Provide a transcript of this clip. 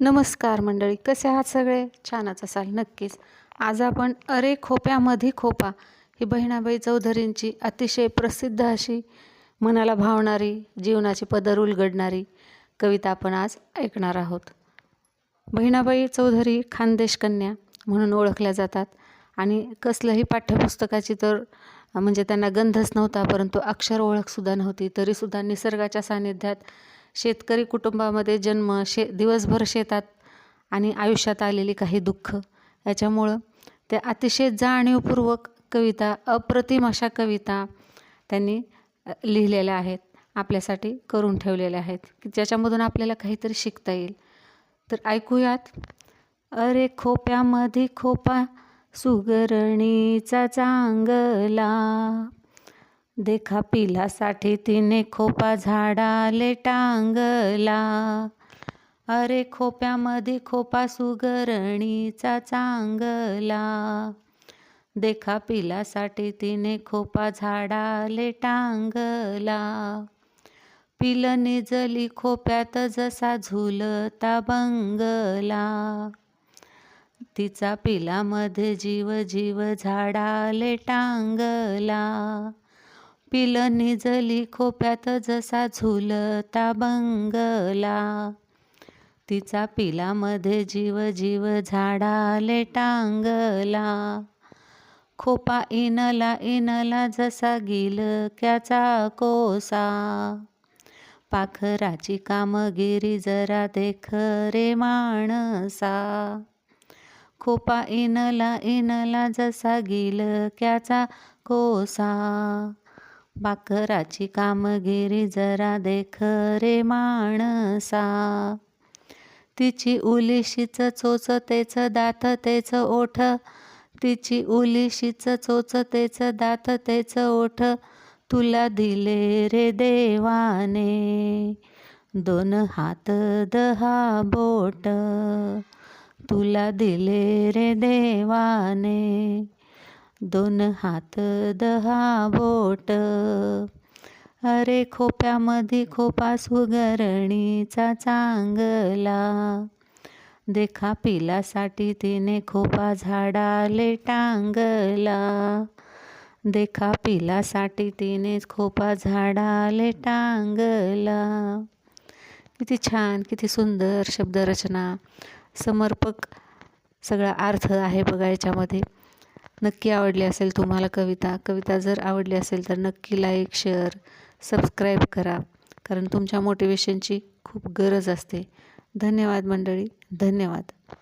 नमस्कार मंडळी कसे आहात सगळे? छानच असाल नक्कीच. आज आपण अरे खोप्यामध्ये खोपा ही बहिणाबाई चौधरींची अतिशय प्रसिद्ध अशी मनाला भावणारी जीवनाची पदर उलगडणारी कविता आपण आज ऐकणार आहोत. बहिणाबाई चौधरी खानदेश कन्या म्हणून ओळखल्या जातात आणि कसलंही पाठ्यपुस्तकाची तर म्हणजे त्यांना गंधच नव्हता परंतु अक्षर ओळखसुद्धा नव्हती तरीसुद्धा निसर्गाच्या सानिध्यात शेतकरी कुटुंबामध्ये जन्म शे दिवसभर शेतात आणि आयुष्यात आलेली काही दुःख याच्यामुळं त्या अतिशय जाणीवपूर्वक कविता अप्रतिम अशा कविता त्यांनी लिहिलेल्या आहेत आपल्यासाठी करून ठेवलेल्या आहेत की ज्याच्यामधून आपल्याला काहीतरी शिकता येईल. तर ऐकूयात. अरे खोप्यामध्ये खोपा सुगरणीचा चांगला देखा पिलासाठी तिने खोपा झाडाले टांगला. अरे खोप्यामध्ये खोपा सुगरणीचा चांगला. देखा पिलासाठी तिने खोपा झाडाले टांगला. पिल निजली खोप्यात जसा झुलता बंगला. तिचा पिलामध्ये जीव जीव झाडाले टांगला. पिल निजली खोप्यात जसा झुलता बंगला. तिचा पिलामध्ये जीव जीव झाडाले टांगला. खोपा इनला इनला जसा गिलक्याचा कोसा. पाखराची कामगिरी जरा देख रे माणसा. खोपा इनला इनला जसा गिलक्याचा कोसा. भाकराची कामगिरी जरा देख रे माणसा. तिची उलिशीच चोच तेच दात तेच ओठ. तिची उलिशीच चोच तेच दात तेच ओठ. तुला दिले रे देवाने. दोन हात दहा बोट. तुला दिले रे देवाने. दोन हात दहा बोट. अरे खोप्यामध्ये खोपा सुगरणीचा चांगला. देखा पिलासाठी तिने खोपा झाडाले टांगला. देखा पिलासाठी तिने खोपा झाडाले टांगला. किती छान किती सुंदर शब्दरचना. समर्पक सगळा अर्थ आहे बघा याच्यामध्ये. नक्की आवडली असेल तुम्हाला कविता कविता जर आवडली असेल तर नक्की लाईक शेअर सबस्क्राईब करा. कारण तुमच्या मोटिवेशनची खूप गरज असते. धन्यवाद मंडळी धन्यवाद.